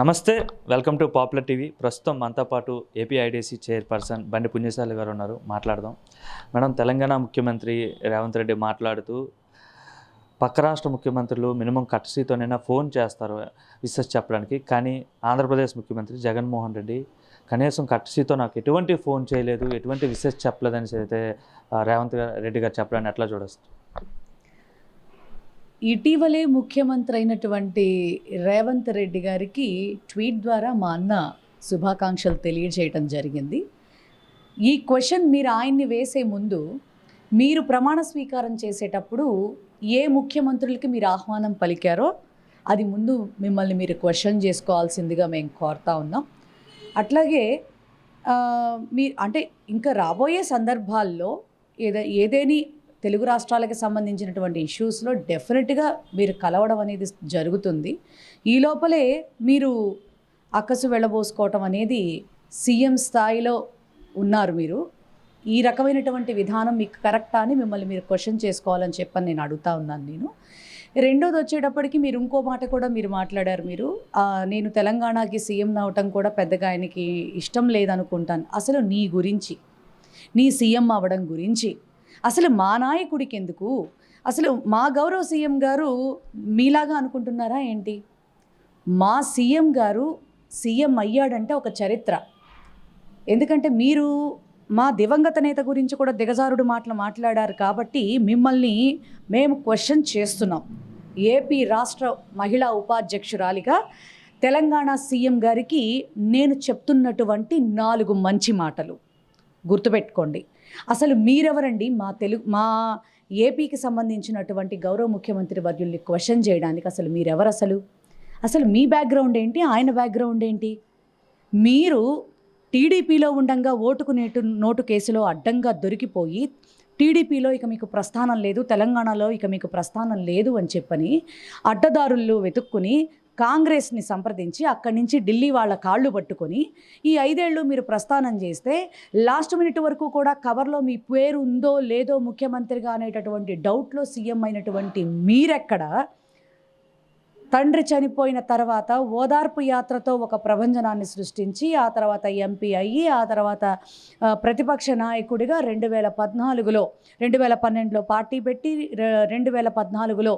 నమస్తే welcome to popular TV. ప్రస్తుతం మనతో పాటు ఏపీ ఐడీసీ చైర్పర్సన్ బండి పుణ్యశాలి గారు ఉన్నారు. మాట్లాడదాం. మేడం తెలంగాణ ముఖ్యమంత్రి రేవంత్ రెడ్డి మాట్లాడుతూ పక్క రాష్ట్ర ముఖ్యమంత్రులు మినిమం కట్సీతోనైనా ఫోన్ చేస్తారు విశ్వస్ చెప్పడానికి. కానీ ఆంధ్రప్రదేశ్ ముఖ్యమంత్రి జగన్మోహన్ రెడ్డి కనీసం కట్సీతో నాకు ఎటువంటి ఫోన్ చేయలేదు ఎటువంటి విశ్వస్ చెప్పలేదని అయితే రేవంత్ రెడ్డి గారు చెప్పడాన్ని ఎట్లా చూడొచ్చు? ఇటీవలే ముఖ్యమంత్రి అయినటువంటి రేవంత్ రెడ్డి గారికి ట్వీట్ ద్వారా మా అన్న శుభాకాంక్షలు తెలియజేయటం జరిగింది. ఈ క్వశ్చన్ మీరు ఆయన్ని వేసే ముందు మీరు ప్రమాణ స్వీకారం చేసేటప్పుడు ఏ ముఖ్యమంత్రులకి మీరు ఆహ్వానం పలికారో అది ముందు మిమ్మల్ని మీరు క్వశ్చన్ చేసుకోవాల్సిందిగా మేము కోరుతా ఉన్నాం. అట్లాగే మీ అంటే ఇంకా రాబోయే సందర్భాల్లో ఏదో ఏదేని తెలుగు రాష్ట్రాలకు సంబంధించినటువంటి ఇష్యూస్లో డెఫినెట్గా మీరు కలవడం అనేది జరుగుతుంది. ఈ లోపలే మీరు అక్కసు వెళ్ళబోసుకోవటం అనేది సీఎం స్థాయిలో ఉన్నారు మీరు. ఈ రకమైనటువంటి విధానం మీకు కరెక్టా అని మిమ్మల్ని మీరు క్వశ్చన్ చేసుకోవాలని చెప్పని నేను అడుగుతా ఉన్నాను నేను. రెండోది వచ్చేటప్పటికి మీరు ఇంకో మాట కూడా మీరు మాట్లాడారు మీరు. నేను తెలంగాణకి సీఎం అవటం కూడా పెద్దగా ఆయనకి ఇష్టం లేదనుకుంటాను. అసలు నీ గురించి నీ సీఎం అవ్వడం గురించి అసలు మా నాయకుడికి ఎందుకు అసలు మా గౌరవ సీఎం గారు మీలాగా అనుకుంటున్నారా ఏంటి? మా సీఎం గారు సీఎం అయ్యాడంటే ఒక చరిత్ర. ఎందుకంటే మీరు మా దివంగత నేత గురించి కూడా దిగజారుడు మాటలు మాట్లాడారు కాబట్టి మిమ్మల్ని మేము క్వశ్చన్ చేస్తున్నాం. ఏపీ రాష్ట్ర మహిళా ఉపాధ్యక్షురాలిగా తెలంగాణ సీఎం గారికి నేను చెప్తున్నటువంటి నాలుగు మంచి మాటలు. గుర్తుపెట్టుకోండి. అసలు మీరెవరండి? మా తెలుగు మా ఏపీకి సంబంధించినటువంటి గౌరవ ముఖ్యమంత్రి వర్యుల్ని క్వశ్చన్ చేయడానికి అసలు మీరెవరు అసలు అసలు మీ బ్యాక్గ్రౌండ్ ఏంటి? ఆయన బ్యాక్గ్రౌండ్ ఏంటి? మీరు టీడీపీలో ఉండంగా ఓటుకు నేటు నోటు కేసులో అడ్డంగా దొరికిపోయి టీడీపీలో ఇక మీకు ప్రస్థానం లేదు తెలంగాణలో ఇక మీకు ప్రస్థానం లేదు అని చెప్పని అడ్డదారుల్లో వెతుక్కుని కాంగ్రెస్ని సంప్రదించి అక్కడి నుంచి ఢిల్లీ వాళ్ళ కాళ్ళు పట్టుకొని ఈ ఐదేళ్ళు మీరు ప్రస్థానం చేస్తే లాస్ట్ మినిట్ వరకు కూడా కవర్లో మీ పేరు ఉందో లేదో ముఖ్యమంత్రిగా అనేటటువంటి డౌట్లో సీఎం అయినటువంటి మీరెక్కడ? తండ్రి చనిపోయిన తర్వాత ఓదార్పు యాత్రతో ఒక ప్రభంజనాన్ని సృష్టించి ఆ తర్వాత ఎంపీ అయ్యి ఆ తర్వాత ప్రతిపక్ష నాయకుడిగా రెండు వేల పద్నాలుగులో రెండు వేల పన్నెండులో పార్టీ పెట్టి రెండు వేల పద్నాలుగులో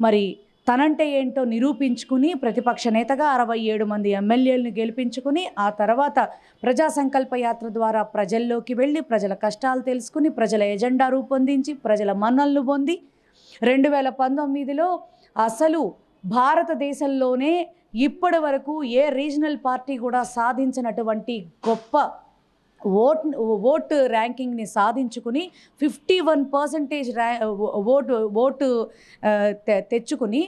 మరి తనంటే ఏంటో నిరూపించుకుని ప్రతిపక్ష నేతగా అరవై ఏడు మంది ఎమ్మెల్యేలను గెలిపించుకుని ఆ తర్వాత ప్రజా సంకల్ప యాత్ర ద్వారా ప్రజల్లోకి వెళ్ళి ప్రజల కష్టాలు తెలుసుకుని ప్రజల ఎజెండా రూపొందించి ప్రజల మన్నలను పొంది రెండు వేల పంతొమ్మిదిలో అసలు భారతదేశంలోనే ఇప్పటి వరకు ఏ రీజనల్ పార్టీ కూడా సాధించినటువంటి గొప్ప ఓట్ ఓటు ర్యాంకింగ్ని సాధించుకుని ఫిఫ్టీ వన్ పర్సంటేజ్ ర్యా ఓటు ఓటు తె- తెచ్చుకుని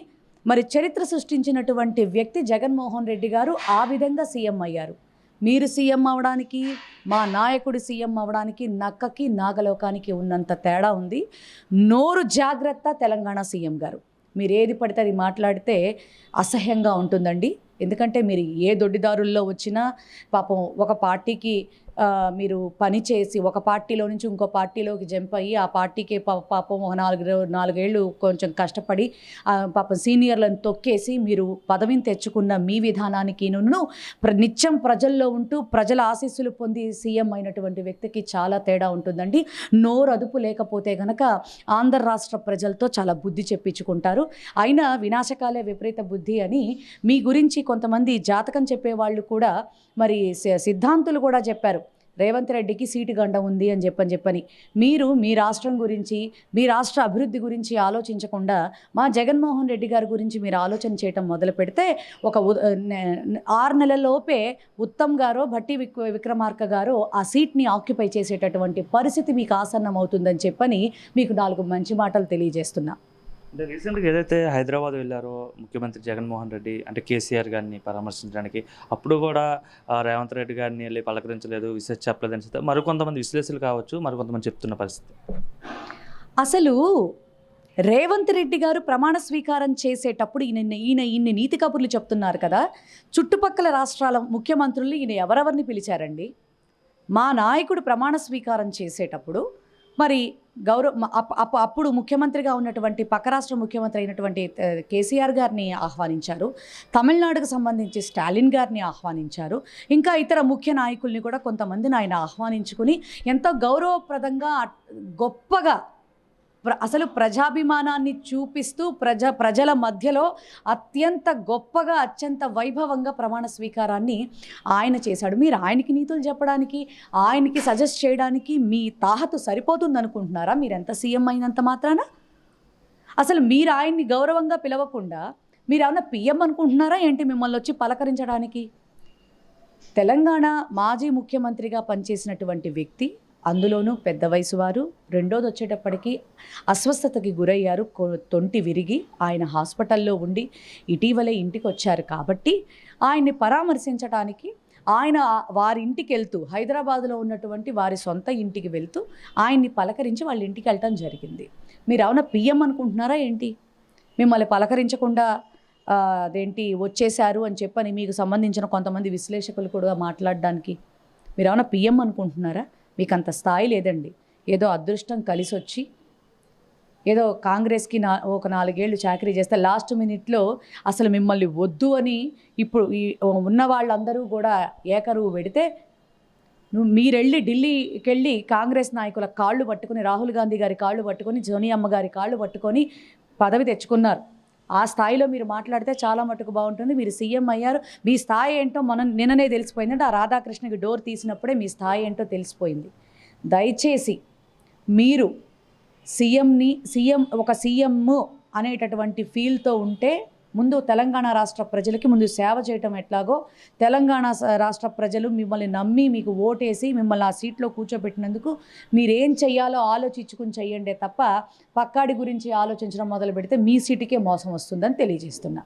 మరి చరిత్ర సృష్టించినటువంటి వ్యక్తి జగన్మోహన్ రెడ్డి గారు ఆ విధంగా సీఎం అయ్యారు. మీరు సీఎం అవడానికి మా నాయకుడు సీఎం అవడానికి నక్కకి నాగలోకానికి ఉన్నంత తేడా ఉంది. నోరు జాగ్రత్త తెలంగాణ సీఎం గారు. మీరు ఏది పడితే అది మాట్లాడితే అసహ్యంగా ఉంటుందండి. ఎందుకంటే మీరు ఏ దొడ్డిదారుల్లో వచ్చినా పాపం ఒక పార్టీకి మీరు పని చేసి ఒక పార్టీలో నుంచి ఇంకో పార్టీలోకి జంప్ అయ్యి ఆ పార్టీకి పా- పాపం ఒక నాలుగు నాలుగేళ్ళు కొంచెం కష్టపడి పాపం సీనియర్లను తొక్కేసి మీరు పదవిని తెచ్చుకున్న మీ విధానానికి నున్ను నిత్యం ప్రజల్లో ఉంటూ ప్రజల ఆశీస్సులు పొంది సీఎం అయినటువంటి వ్యక్తికి చాలా తేడా ఉంటుందండి. నోరు అదుపు లేకపోతే గనక ఆంధ్ర రాష్ట్ర ప్రజలతో చాలా బుద్ధి చెప్పించుకుంటారు. అయినా వినాశకాలే విపరీత బుద్ధి అని మీ గురించి కొంతమంది జాతకం చెప్పేవాళ్ళు కూడా మరి సి- సిద్ధాంతులు కూడా చెప్పారు. రేవంత్ రెడ్డికి సీటు గండ ఉంది అని చెప్పని చెప్పని. మీరు మీ రాష్ట్రం గురించి మీ రాష్ట్ర అభివృద్ధి గురించి ఆలోచించకుండా మా జగన్మోహన్ రెడ్డి గారి గురించి మీరు ఆలోచన చేయటం మొదలు పెడితే ఒక ఉ- ఆరు నెలల్లోపే ఉత్తమ్ గారో భట్టి విక్ విక్రమార్క గారో ఆ సీట్ని ఆక్యుపై చేసేటటువంటి పరిస్థితి మీకు ఆసన్నం అవుతుందని చెప్పని మీకు నాలుగు మంచి మాటలు తెలియజేస్తున్నా. అంటే రీసెంట్గా ఏదైతే హైదరాబాద్ వెళ్ళారో ముఖ్యమంత్రి జగన్మోహన్ రెడ్డి అంటే కేసీఆర్ గారిని పరామర్శించడానికి అప్పుడు కూడా రేవంత్ రెడ్డి గారిని వెళ్ళి పలకరించలేదు విశ్లేష చెప్పలేదని చెప్తే మరికొంతమంది విశ్లేషకులు కావచ్చు మరికొంతమంది చెప్తున్న పరిస్థితి. అసలు రేవంత్ రెడ్డి గారు ప్రమాణ స్వీకారం చేసేటప్పుడు ఈయన ఈయన ఇన్ని నీతి కబుర్లు చెప్తున్నారు కదా చుట్టుపక్కల రాష్ట్రాల ముఖ్యమంత్రులు ఈయన ఎవరెవరిని పిలిచారండి? మా నాయకుడు ప్రమాణ స్వీకారం చేసేటప్పుడు మరి గౌరవ అప్- అప్- అప్పుడు ముఖ్యమంత్రిగా ఉన్నటువంటి పక్క రాష్ట్ర ముఖ్యమంత్రి అయినటువంటి కేసీఆర్ గారిని ఆహ్వానించారు. తమిళనాడుకు సంబంధించి స్టాలిన్ గారిని ఆహ్వానించారు. ఇంకా ఇతర ముఖ్య నాయకుల్ని కూడా కొంతమందిని ఆయన ఆహ్వానించుకుని ఎంతో గౌరవప్రదంగా గొప్పగా అసలు ప్రజాభిమానాన్ని చూపిస్తూ ప్రజ ప్రజల మధ్యలో అత్యంత గొప్పగా అత్యంత వైభవంగా ప్రమాణ స్వీకారాన్ని ఆయన చేశాడు. మీరు ఆయనకి నీతులు చెప్పడానికి ఆయనకి సజెస్ట్ చేయడానికి మీ తాహతు సరిపోతుంది అనుకుంటున్నారా మీరు ఎంత సీఎం అయినంత మాత్రాన? అసలు మీరు ఆయన్ని గౌరవంగా పిలవకుండా మీరు ఏమన్నా పిఎం అనుకుంటున్నారా ఏంటి మిమ్మల్ని వచ్చి పలకరించడానికి? తెలంగాణ మాజీ ముఖ్యమంత్రిగా పనిచేసినటువంటి వ్యక్తి అందులోనూ పెద్ద వయసు వారు రెండోది వచ్చేటప్పటికి అస్వస్థతకి గురయ్యారు కొ- తొంటి విరిగి ఆయన హాస్పిటల్లో ఉండి ఇటీవలే ఇంటికి వచ్చారు కాబట్టి ఆయన్ని పరామర్శించడానికి ఆయన వారి ఇంటికి వెళ్తూ హైదరాబాద్లో ఉన్నటువంటి వారి సొంత ఇంటికి వెళ్తూ ఆయన్ని పలకరించి వాళ్ళ ఇంటికి వెళ్ళటం జరిగింది. మీరు ఏమైనా పిఎం అనుకుంటున్నారా ఏంటి? మిమ్మల్ని పలకరించకుండా అదేంటి వచ్చేశారు అని చెప్పని మీకు సంబంధించిన కొంతమంది విశ్లేషకులు కూడా మాట్లాడడానికి. మీరు ఏమైనా పిఎం అనుకుంటున్నారా? మీకు అంత స్థాయి లేదండి. ఏదో అదృష్టం కలిసి వచ్చి ఏదో కాంగ్రెస్కి నా ఒక నాలుగేళ్ళు చాకరీ చేస్తే లాస్ట్ మినిట్లో అసలు మిమ్మల్ని వద్దు అని ఇప్పుడు ఈ ఉన్న వాళ్ళందరూ కూడా ఏకరువు పెడితే నువ్వు మీరెళ్ళి ఢిల్లీకి వెళ్ళి కాంగ్రెస్ నాయకుల కాళ్ళు పట్టుకొని రాహుల్ గాంధీ గారి కాళ్ళు పట్టుకొని సోనియమ్మ గారి కాళ్ళు పట్టుకొని పదవి తెచ్చుకున్నారు. ఆ స్థాయిలో మీరు మాట్లాడితే చాలా మటుకు బాగుంటుంది. మీరు సీఎం అయ్యారు. మీ స్థాయి ఏంటో మనం నిన్ననే తెలిసిపోయింది అంటే ఆ రాధాకృష్ణకి డోర్ తీసినప్పుడే మీ స్థాయి ఏంటో తెలిసిపోయింది. దయచేసి మీరు సీఎంని సీఎం ఒక సీఎం అనేటటువంటి ఫీల్తో ఉంటే ముందు తెలంగాణ రాష్ట్ర ప్రజలకి ముందు సేవ చేయటం ఎట్లాగో తెలంగాణ రాష్ట్ర ప్రజలు మిమ్మల్ని నమ్మి మీకు ఓటేసి మిమ్మల్ని ఆ సీట్లో కూర్చోబెట్టినందుకు మీరేం చెయ్యాలో ఆలోచించుకుని చెయ్యండి తప్ప పక్కాడి గురించి ఆలోచించడం మొదలు పెడితే మీ సీటుకే మోసం వస్తుందని తెలియజేస్తున్నా.